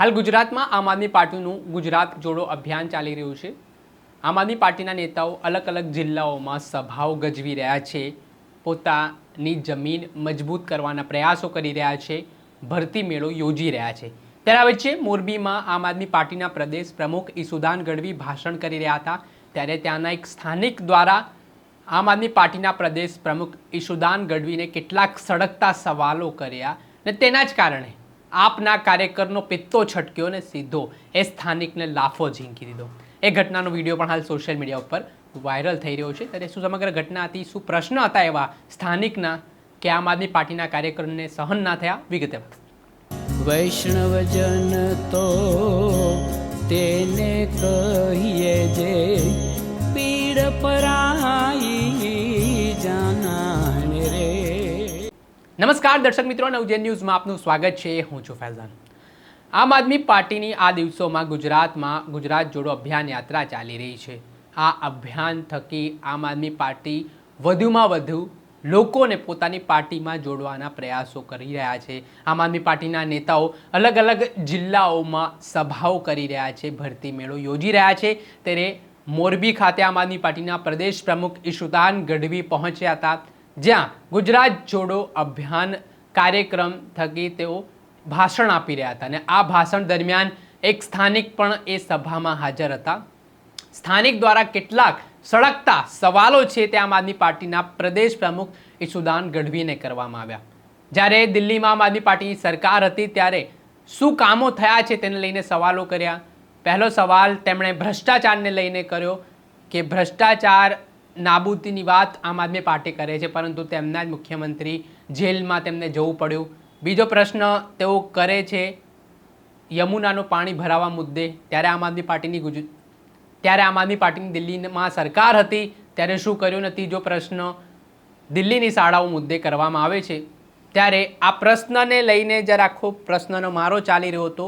હાલ ગુજરાતમાં આમ આદમી પાર્ટીનું ગુજરાત જોડો અભિયાન ચાલી રહ્યું છે. આમ આદમી પાર્ટીના નેતાઓ અલગ અલગ જિલ્લાઓમાં સભાઓ ગજવી રહ્યા છે. પોતાની જમીન મજબૂત કરવાના પ્રયાસો કરી રહ્યા છે. ભરતી મેળો યોજી રહ્યા છે. ત્યારે વચ્ચે મોરબીમાં આમ આદમી પાર્ટીના પ્રદેશ પ્રમુખ ઈસુદાન ગઢવી ભાષણ કરી રહ્યા હતા. ત્યારે ત્યાંના એક સ્થાનિક દ્વારા આમ આદમી પાર્ટીના પ્રદેશ પ્રમુખ ઈશુદાન ગઢવીને કેટલાક સળગતા સવાલો કર્યા. ને તેના જ કારણે આપના કાર્યકરનો પિત્તો છટક્યો ને સીધો એ સ્થાનિકને લાફો ઝીંકી દીધો. એ ઘટનાનો વીડિયો પણ હાલ સોશિયલ મીડિયા ઉપર વાયરલ થઈ રહ્યો છે. ત્યારે શું સમગ્ર ઘટના હતી, શું પ્રશ્ન હતા એવા સ્થાનિકના કે આમ આદમી પાર્ટીના કાર્યકરોને સહન ના થયા? વિગતે વૈષ્ણવજન તો તેને કહીએ જે નમસ્કાર દર્શક મિત્રો, નવજેન ન્યૂઝમાં આપનું સ્વાગત છે. હું છું ફૈઝાન. આમ આદમી પાર્ટીની આ દિવસોમાં ગુજરાતમાં ગુજરાત જોડો અભિયાન યાત્રા ચાલી રહી છે. આ અભિયાન થકી આમ આદમી પાર્ટી વધુમાં વધુ લોકોને પોતાની પાર્ટીમાં જોડવાના પ્રયાસો કરી રહ્યા છે. આમ આદમી પાર્ટીના નેતાઓ અલગ અલગ જિલ્લાઓમાં સભાઓ કરી રહ્યા છે, ભરતી મેળો યોજી રહ્યા છે. ત્યારે મોરબી ખાતે આમ આદમી પાર્ટીના પ્રદેશ પ્રમુખ ઈશુદાન ગઢવી પહોંચ્યા હતા. જ્યાં ગુજરાત જોડો અભિયાન કાર્યક્રમ થકી તેઓ ભાષણ આપી રહ્યા હતા અને આ ભાષણ દરમિયાન એક સ્થાનિક પણ એ સભામાં હાજર હતા. સ્થાનિક દ્વારા કેટલાક સળગતા સવાલો છે તે આમ આદમી પાર્ટીના પ્રદેશ પ્રમુખ ઈશુદાન ગઢવીને કરવામાં આવ્યા. જ્યારે દિલ્હીમાં આમ આદમી પાર્ટીની સરકાર હતી ત્યારે શું કામો થયા છે તેને લઈને સવાલો કર્યા. પહેલો સવાલ તેમણે ભ્રષ્ટાચારને લઈને કર્યો કે ભ્રષ્ટાચાર નાબૂદીની વાત આમ આદમી પાર્ટી કરે છે, પરંતુ તેમના જ મુખ્યમંત્રી જેલમાં તેમને જવું પડ્યું. બીજો પ્રશ્ન તેઓ કરે છે, યમુનાનું પાણી ભરાવા મુદ્દે ત્યારે આમ આદમી પાર્ટીની ગુજ, ત્યારે આમ આદમી પાર્ટીની દિલ્હીમાં સરકાર હતી, ત્યારે શું કર્યું નથી? જો પ્રશ્ન દિલ્હીની શાળાઓ મુદ્દે કરવામાં આવે છે, ત્યારે આ પ્રશ્નને લઈને જ્યારે આખો પ્રશ્નનો મારો ચાલી રહ્યો હતો,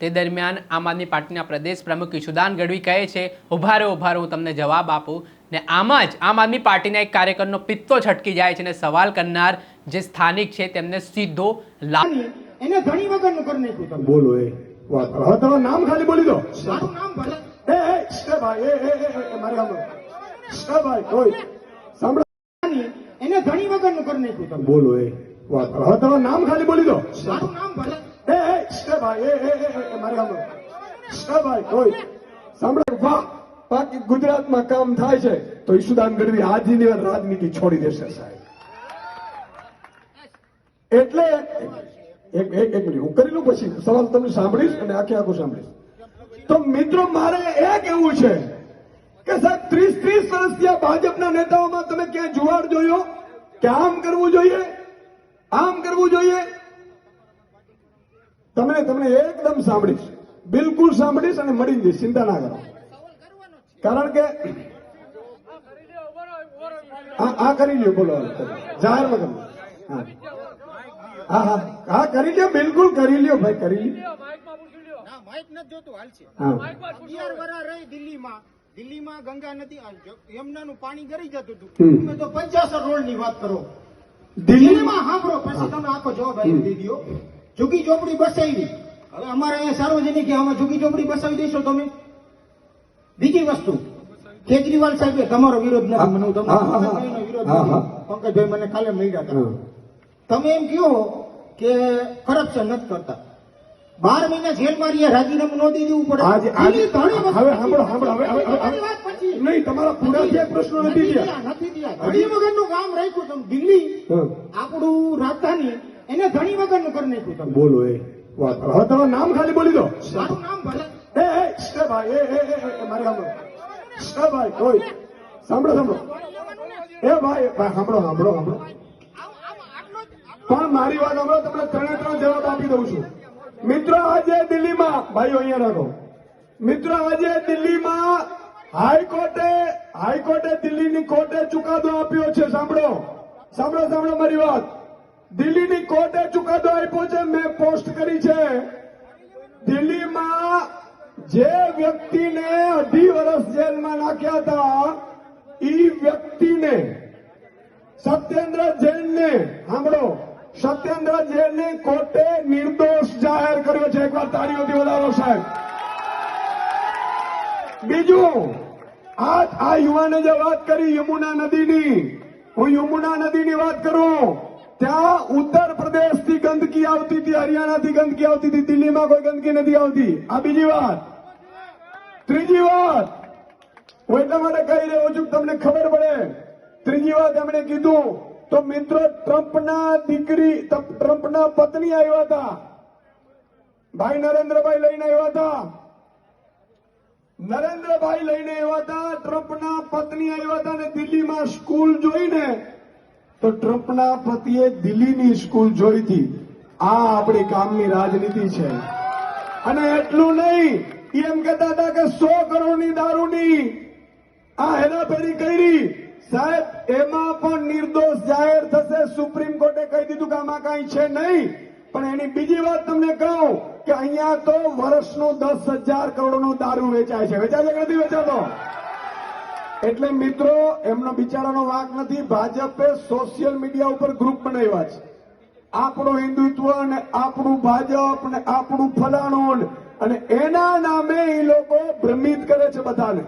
તે દરમિયાન આમ આદમી પાર્ટીના પ્રદેશ પ્રમુખ ઈશુદાન ગઢવી કહે છે, ઊભા રહો હું તમને જવાબ આપું. ને આમાં જ આમ આદમી પાર્ટીના એક કાર્યકરનો પિત્તો છટકી જાય છે અને સવાલ કરનાર જે સ્થાનિક છે તેમને સીધો લાભ એને ઘણી વગરનું કરી નાખ્યું તમે બોલો એ વાત હવે તમારું નામ ખાલી બોલી દો મારું નામ ભલે એ એ ભાઈ એ એ મારે સાંભળો ભાઈ કોઈ સાંભળો એને ઘણી વગરનું કરી નાખ્યું તમે બોલો એ વાત હવે તમારું નામ ખાલી બોલી દો મારું નામ ભલે એ એ ભાઈ એ એ મારે સાંભળો ભાઈ કોઈ સાંભળો વાહ બાકી ગુજરાતમાં કામ થાય છે, તો ઈશુદાન ગઢવી આજીની રાજનીતિ છોડી દેશે સાહેબ. એટલે એક મિનિટ, હું કરી લઉં પછી. સવાલ તમને સાંભળીશ અને આખે આખું સાંભળીશ. તો મિત્રો, મારે એ કહેવું છે કે સાહેબ, ત્રીસ ત્રીસ વર્ષથી આ ભાજપના નેતાઓમાં તમે ક્યાં જુવાડ જોયો? કે આમ કરવું જોઈએ? આમ કરવું જોઈએ? તમને તમને એકદમ સાંભળીશ. બિલકુલ સાંભળીશ અને મળી જઈશ. ચિંતા ના કરો. કારણ કે હા કરી લ્યો બોલો જાહેર વગર હા. હા હા કરી લ્યો બિલકુલ કરી લ્યો ભાઈ કરી લ્યો. માઇક નથી જોતું હાલશે હા. અગિયાર વરા રહી દિલ્હીમાં. દિલ્હીમાં ગંગા નદી યમુનાનું પાણી ગરી જતું. હતું. તમે તો પંચાસર રોડની વાત કરો. દિલ્હીમાં સાંભળો પછી તમે આખો જવાબ આપી દઈ દો ઝુકી ચોપડી બસાવી હવે અમારે અહીંયા સાર્વજનિક કે આમાં ઝુકી ચોપડી બસાવી દેશો તમે. બીજી વસ્તુ કેજરીવાલ સાહેબે તમારો વિરોધ નથી મને વિરોધ. પંકજભાઈ મને કાલે મળ્યા હતા. તમે એમ કહો કે કરપ્શન નથી કરતા. બાર મહિના જેલમાં રહ્યા રાજીનામું ન દઈ દેવું પડે. આજે હવે સાંભળો સાંભળો હવે હવે. નહીં તમારા પૂરા થયા. પ્રશ્નો નથી નથી થયા. થયા, નથી થયા. ઘણી વગરનું કામ રાખ્યું તમે દિલ્હી. આપણું રાજધાની એને ઘણી વગરનું કરી નાખ્યું તમે. બોલો એ હવે તમારું નામ ખાલી બોલી દો. મારું નામ ભલે એ એ ભાઈ, એ એ મારે સાંભળો. સાંભળો એ ભાઈ ભાઈ સાંભળો સાંભળો. પણ મારી વાત સાંભળો, તમને ત્રણે ત્રણ જવાબ આપી દઉં છું. મિત્રો, આજે દિલ્હીમાં, ભાઈઓ, અહીંયા રાખો. મિત્રો, આજે દિલ્હીમાં હાઈકોર્ટે હાઈકોર્ટે દિલ્હીની કોર્ટે ચુકાદો આપ્યો છે. સાંભળો. સાંભળો સાંભળો મારી વાત. દિલ્હીની કોર્ટે ચુકાદો આપ્યો છે. મેં પોસ્ટ કરી છે. દિલ્હીમાં જે વ્યક્તિને અઢી વર્ષ જેલમાં નાખ્યા હતા, ઈ વ્યક્તિને, સત્યેન્દ્ર જૈનને, સાંભળો, સત્યેન્દ્ર જૈનને કોર્ટે નિર્દોષ જાહેર કર્યો છે. એકવાર તાળીઓથી વધારો, સાહેબ. બીજું આ આ યુવાને જે વાત કરી, યમુના નદીની, હું યમુના નદીની વાત કરું, ત્યાં ઉત્તર પ્રદેશથી ગંદકી આવતી હતી, હરિયાણાથી ગંદકી આવતી હતી, દિલ્હીમાં કોઈ ગંદકી નથી આવતી. આ બીજી વાત. ત્રીજી વાત એટલા માટે કહી રહ્યો છું તમને ખબર પડે. ત્રીજી વાત એમણે કીધું, તો મિત્રો, ટ્રમ્પના દીકરી ટ્રમ્પના પત્ની આવ્યા હતા. ભાઈ નરેન્દ્રભાઈ લઈને આવ્યા હતા. નરેન્દ્રભાઈ લઈને આવ્યા હતા, ટ્રમ્પના પત્ની આવ્યા હતા અને દિલ્હીમાં સ્કૂલ જોઈને તો ટ્રમ્પના પતિએ દિલ્હીની સ્કૂલ જોઈ હતી. આ આપણી કામની રાજનીતિ છે. અને એટલું નહીં એમ કહેતા હતા કે સો કરોડની દારૂની આ હેરાફેરી કરી. સાહેબ, એમાં પણ નિર્દોષ જાહેર થશે. સુપ્રીમ કોર્ટે કહી દીધું કે આમાં કાંઈ છે નહીં. પણ એની બીજી વાત તમને કહું કે અહીંયા તો વર્ષનો દસ હજાર કરોડનો દારૂ વેચાય છે. વેચાય છે નથી વેચાતો? એટલે મિત્રો, એમનો બિચારાનો વાંક નથી. ભાજપે સોશિયલ મીડિયા ઉપર ગ્રુપ બનાવ્યા છે. આપણું હિન્દુત્વ ને આપણું ભાજપ ને આપણું ફલાણું અને એના નામે એ લોકો ભ્રમિત કરે છે બધાને.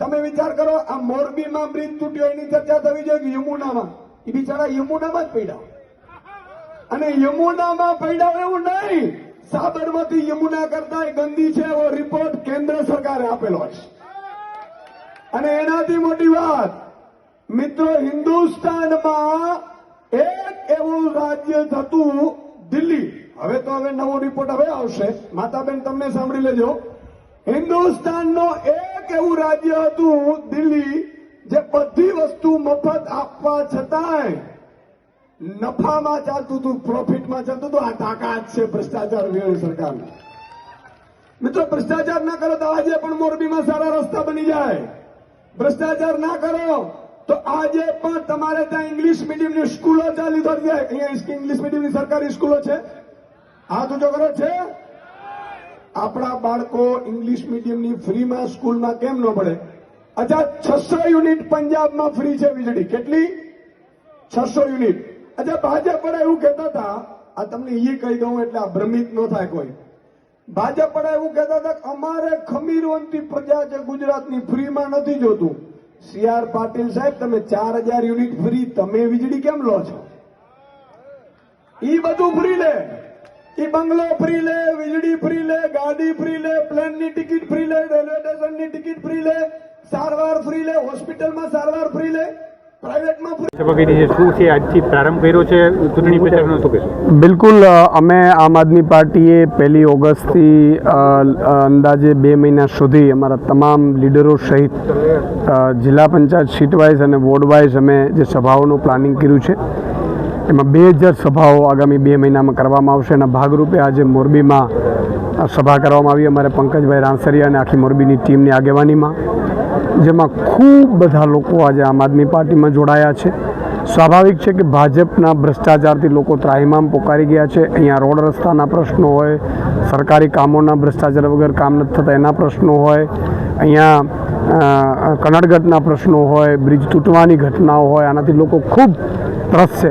તમે વિચાર કરો, આ મોરબીમાં બ્રિજ તૂટ્યો, એની ચર્ચા થવી જોઈએ યમુનામાં? એ બિચારા યમુનામાં જ પડ્યા. અને યમુનામાં પડ્યા એવું નહીં. સાબરમતી યમુના કરતા ગંદી છે, એવો રિપોર્ટ કેન્દ્ર સરકારે આપેલો છે. અને એનાથી મોટી વાત, મિત્રો, હિન્દુસ્તાનમાં એક રાજ્ય થતું દિલ્હી. હવે તો હવે નવો રિપોર્ટ હવે આવશે. માતાબેન, તમને સાંભળી લેજો. હિન્દુસ્તાનનો એક એવું રાજ્ય હતું દિલ્હી જે બધી વસ્તુ મફત આપવા છતાંય નફામાં ચાલતું હતું પ્રોફિટમાં ચાલતું હતું. આ તાકાત છે ભ્રષ્ટાચાર વિરોધી સરકારની. મિત્રો, ભ્રષ્ટાચાર ના કરો તો આજે પણ મોરબીમાં સારા રસ્તા બની જાય. ભ્રષ્ટાચાર ના કરો. તો આજે પણ તમારે ત્યાં ઇંગ્લિશ મીડિયમની સ્કૂલો ચાલી થઈ જાય અહીંયા ઇંગ્લિશ મીડિયમની સરકારી સ્કૂલો છે. હાથ ઊંચો કરો છે. આપણા બાળકો ઇંગ્લિશ મીડિયમની ફ્રીમાં સ્કૂલમાં કેમ ન પડે અચ્છા, છસો યુનિટ પંજાબમાં ફ્રી છે વીજળી. કેટલી? છસો યુનિટ. અચ્છા ભાજપ પણ એવું કહેતા હતા, આ તમને એ કહી દઉં એટલે આ ભ્રમિત ન થાય કોઈ. ભાજપ પણ એવું કહેતા હતા અમારે ખમીરોનથી પ્રજા છે ગુજરાતની, ફ્રીમાં નથી જોતું. સી આર પાટીલ સાહેબ, તમે ચાર હજાર યુનિટ ફ્રી, તમે વીજળી કેમ લો છો? ઈ બધું ફ્રી લે. ઈ બંગલો ફ્રી લે, વીજળી ફ્રી લે, ગાડી ફ્રી લે, પ્લેનની ટિકિટ ફ્રી લે, રેલવે સ્ટેશનની ટિકિટ ફ્રી લે, સારવાર ફ્રી લે, હોસ્પિટલમાં સારવાર ફ્રી લે. બિલકુલ અમે આમ આદમી પાર્ટીએ પહેલી ઓગસ્ટથી અંદાજે બે મહિના સુધી અમારા તમામ લીડરો સહિત જિલ્લા પંચાયત સીટવાઇઝ અને વોર્ડ વાઇઝ અમે જે સભાઓનું પ્લાનિંગ કર્યું છે એમાં બે હજાર સભાઓ આગામી બે મહિનામાં કરવામાં આવશે એના ભાગરૂપે આજે મોરબીમાં સભા કરવામાં આવી. અમારે પંકજભાઈ રાણસરિયા અને આખી મોરબીની ટીમની આગેવાનીમાં. જેમાં ખૂબ બધા લોકો આજે આમ આદમી પાર્ટીમાં જોડાયા છે. સ્વાભાવિક છે કે ભાજપના ભ્રષ્ટાચારથી લોકો ત્રાહિમામ પોકારી ગયા છે. અહીંયા રોડ રસ્તાના પ્રશ્નો હોય સરકારી કામોના ભ્રષ્ટાચાર વગર કામ નથી થતા એના પ્રશ્નો હોય અહીંયા અ, પ્રશ્નો હોય બ્રિજ તૂટવાની ઘટનાઓ હોય આનાથી લોકો ખૂબ ત્રસ્ત છે.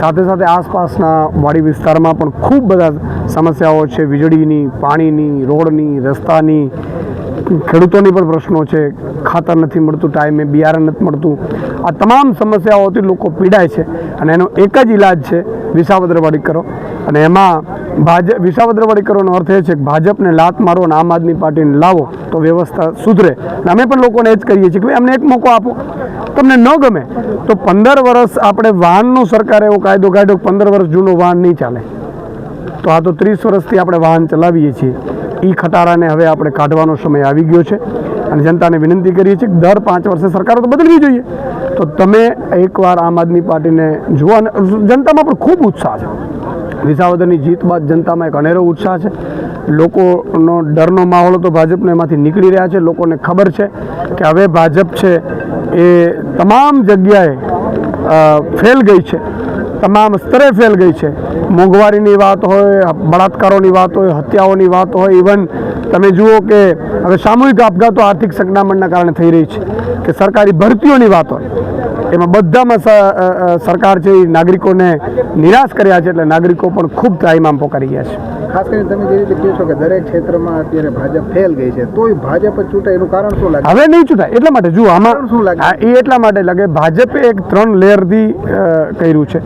સાથે સાથે આસપાસના વાડી વિસ્તારમાં પણ ખૂબ બધા સમસ્યાઓ છે. વીજળીની પાણીની રોડની રસ્તાની ખેડૂતોની પણ પ્રશ્નો છે, ખાતર નથી મળતું ટાઈમે બિયારણ નથી મળતું. આ તમામ સમસ્યાઓથી લોકો પીડાય છે અને એનો એક જ ઈલાજ છે વિસાવદરવાડી કરો અને એમાં ભાજપ વિસાવદરવાડી કરોનો અર્થ એ છે કે ભાજપને લાત મારો અને આમ આદમી પાર્ટીને લાવો તો વ્યવસ્થા સુધરે. અને અમે પણ લોકોને એ જ કહીએ છીએ કે ભાઈ, અમને એક મોકો આપો. તમને ન ગમે તો પંદર વર્ષ આપણે વાહનનો સરકારે એવો કાયદો કાઢ્યો પંદર વર્ષ જૂનો વાહન નહીં ચાલે. તો આ તો ત્રીસ વર્ષથી આપણે વાહન ચલાવીએ છીએ. એ ખટારાને હવે આપણે કાઢવાનો સમય આવી ગયો છે અને જનતાને વિનંતી કરીએ છીએ કે દર પાંચ વર્ષે સરકારો તો બદલવી જોઈએ. તો તમે એકવાર આમ આદમી પાર્ટીને જુઓ અને જનતામાં પણ ખૂબ ઉત્સાહ છે. વિસાવદરની જીત બાદ જનતામાં એક અનેરો ઉત્સાહ છે. લોકોનો ડરનો માહોલ તો ભાજપનો એમાંથી નીકળી રહ્યા છે. લોકોને ખબર છે કે હવે ભાજપ છે એ તમામ જગ્યાએ ફેલ ગઈ છે. તમામ સ્તરે ફેલ ગઈ છે. મોંઘવારીની વાત હોય, બળાત્કારોની વાત હોય, હત્યાઓની વાત હોય ઇવન તમે જુઓ કે હવે સામૂહિક આપઘાતો આર્થિક સંકડામણના કારણે થઈ રહી છે. કે સરકારી ભરતીઓની વાત હોય, એમાં બધામાં સરકાર છે નાગરિકોને નિરાશ કર્યા છે, એટલે નાગરિકો પણ ખૂબ ત્રાહિમામ પોકારી ગયા છે. ખાસ કરીને તમે જે રીતે કહો છો કે દરેક ક્ષેત્રમાં અત્યારે ભાજપ ફેલ ગઈ છે તોય ભાજપ જ ચૂંટે એનું કારણ શું લાગે? હવે નહીં ચૂંટાય. એટલા માટે જુઓ આમાં શું લાગે? એ એટલા માટે લાગે ભાજપે એક ત્રણ લેયરથી કર્યું છે.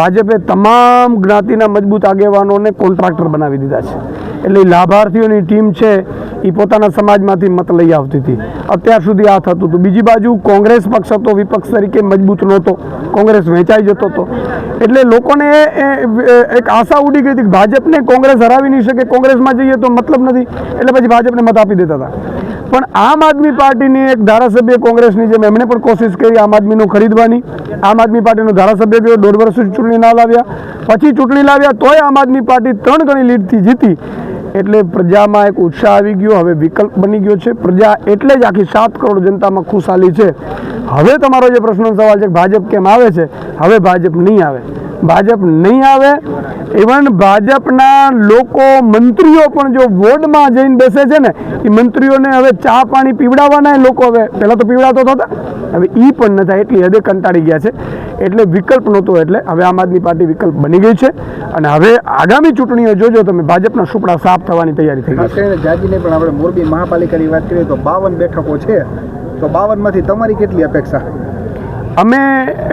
ભાજપે તમામ જ્ઞાતિના મજબૂત આગેવાનોને કોન્ટ્રાક્ટર બનાવી દીધા છે. એટલે લાભાર્થીઓની ટીમ છે એ પોતાના સમાજમાંથી મત લઈ આવતી હતી. અત્યાર સુધી આ થતું હતું. બીજી બાજુ કોંગ્રેસ પક્ષ હતો વિપક્ષ તરીકે મજબૂત નહોતો. કોંગ્રેસ વેચાઈ જતો હતો. એટલે લોકોને એક આશા ઉડી ગઈ હતી કે ભાજપને કોંગ્રેસ હરાવી નહીં શકે, કોંગ્રેસમાં જઈએ તો મતલબ નથી. એટલે પછી ભાજપને મત આપી દેતા હતા. પણ આમ આદમી પાર્ટીની એક ધારાસભ્ય કોંગ્રેસની જેમ એમણે પણ કોશિશ કરી આમ આદમીનું ખરીદવાની. આમ આદમી પાર્ટીનો ધારાસભ્ય ગયો, દોઢ વર્ષ ચૂંટણી ના લાવ્યા. પછી ચૂંટણી લાવ્યા, તોય આમ આદમી પાર્ટી ત્રણ ગણી લીડથી જીતી. એટલે પ્રજામાં એક ઉત્સાહ આવી ગયો, હવે વિકલ્પ બની ગયો છે. પ્રજા એટલે જ આખી સાત કરોડ જનતામાં ખુશાલી છે. હવે તમારો જે પ્રશ્નનો સવાલ છે ભાજપ કેમ આવે છે હવે ભાજપ નહીં આવે. ભાજપ નહીં આવે ઇવન ભાજપના લોકો, મંત્રીઓ પણ જો વોર્ડમાં જઈને બેસે છે ને, એ મંત્રીઓને હવે ચા પાણી પીવડાવવાના લોકો હવે. પહેલાં તો પીવડાવતો હતા, હવે એ પણ ન થાય, એટલી હદે કંટાળી ગયા છે. એટલે વિકલ્પ નહોતો, એટલે હવે આમ આદમી પાર્ટી વિકલ્પ બની ગઈ છે. અને હવે આગામી ચૂંટણીઓ જોજો તમે, ભાજપના સુપડા સાફ થવાની તૈયારી થઈ ગઈ જાજીને પણ આપણે મોરબી મહાપાલિકાની વાત કરીએ તો બાવન બેઠકો છે. તો બાવનમાંથી તમારી કેટલી અપેક્ષા? અમે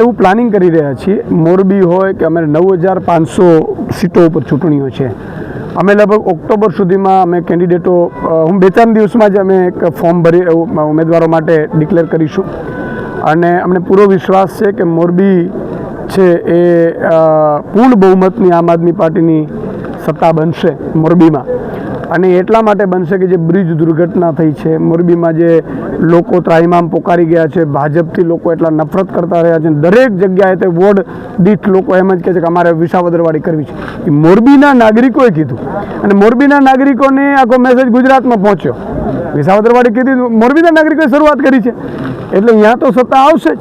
એવું પ્લાનિંગ કરી રહ્યા છીએ. મોરબી હોય કે અમે નવ હજાર પાંચસો સીટો ઉપર ચૂંટણીઓ છે. અમે લગભગ ઓક્ટોબર સુધીમાં અમે કેન્ડિડેટો હું બે ત્રણ દિવસમાં જ અમે એક ફોર્મ ભરી ઉમેદવારો માટે ડિક્લેર કરીશું. અને અમને પૂરો વિશ્વાસ છે કે મોરબી છે એ પૂર્ણ બહુમતની આમ આદમી પાર્ટીની સત્તા બનશે મોરબીમાં. અને એટલા માટે બનશે કે જે બ્રિજ દુર્ઘટના થઈ છે. મોરબીમાં જે લોકો ત્રાહિમામ પોકારી ગયા છે, ભાજપથી લોકો એટલા નફરત કરતા રહ્યા છે. દરેક જગ્યાએ તે વોર્ડ દીઠ લોકો એમ જ કહે છે કે અમારે વિસાવદરવાડી કરવી છે. એ મોરબીના નાગરિકોએ કીધું. અને મોરબીના નાગરિકોને આખો મેસેજ ગુજરાતમાં પહોંચ્યો. વિસાવદરવાડી કીધી મોરબીના નાગરિકોએ શરૂઆત કરી છે. એટલે અહીંયા તો સત્તા આવશે જ.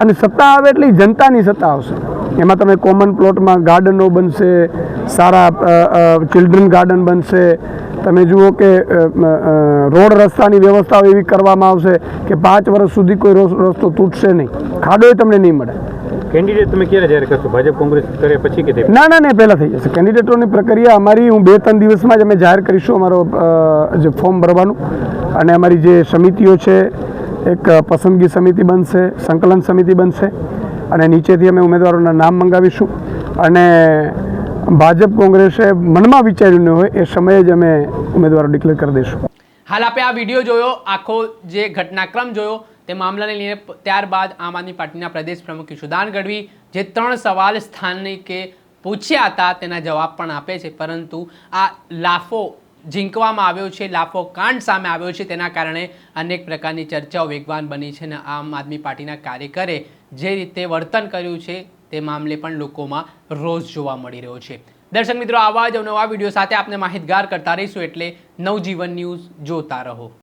અને સત્તા આવે એટલે જનતાની સત્તા આવશે. એમાં તમે કોમન પ્લોટમાં ગાર્ડનો બનશે સારા ચિલ્ડ્રન ગાર્ડન બનશે. તમે જુઓ કે રોડ રસ્તાની વ્યવસ્થાઓ એવી કરવામાં આવશે કે પાંચ વર્ષ સુધી કોઈ રોસ- રસ્તો તૂટશે નહીં. ખાડોય તમને નહીં મળે. કેન્ડિડેટ તમે ક્યારે જાહેર કરશો? ભાજપ કોંગ્રેસ કરે પછી કે ના ના ના પહેલાં થઈ જશે. કેન્ડિડેટોની પ્રક્રિયા અમારી હું બે ત્રણ દિવસમાં જ અમે જાહેર કરીશું અમારો જે ફોર્મ ભરવાનું. અને અમારી જે સમિતિઓ છે એક પસંદગી સમિતિ બનશે સંકલન સમિતિ બનશે. અને નીચેથી અમે ઉમેદવારોના નામ મંગાવીશું. અને ભાજપ કોંગ્રેસે મનમાં વિચાર્યું ન હોય, એ સમયે જ અમે ઉમેદવારો ડિક્લેર કરી દઈશું. હાલ આપણે આ વીડિયો જોયો, આખો જે ઘટનાક્રમ જોયો, તે મામલાને લઈને ત્યારબાદ આમ આદમી પાર્ટીના પ્રદેશ પ્રમુખ ઈશુદાન ગઢવી જે ત્રણ સવાલ સ્થાનિકે પૂછ્યા હતા, તેના જવાબ પણ આપે છે. પરંતુ આ લાફો ઝીંકવામાં આવ્યો છે, લાફો કાંડ સામે આવ્યો છે, તેના કારણે અનેક પ્રકારની ચર્ચાઓ વેગવાન બની છે અને આમ આદમી પાર્ટીના કાર્યકરે જે રીતે વર્તન કર્યું છે, તે મામલે પણ લોકોમાં રોષ જોવા મળી રહ્યો છે. દર્શક મિત્રો, આવા જ નવા વીડિયો સાથે આપને માહિતગાર કરતા રહીશું એટલે નવજીવન ન્યૂઝ જોતા રહો.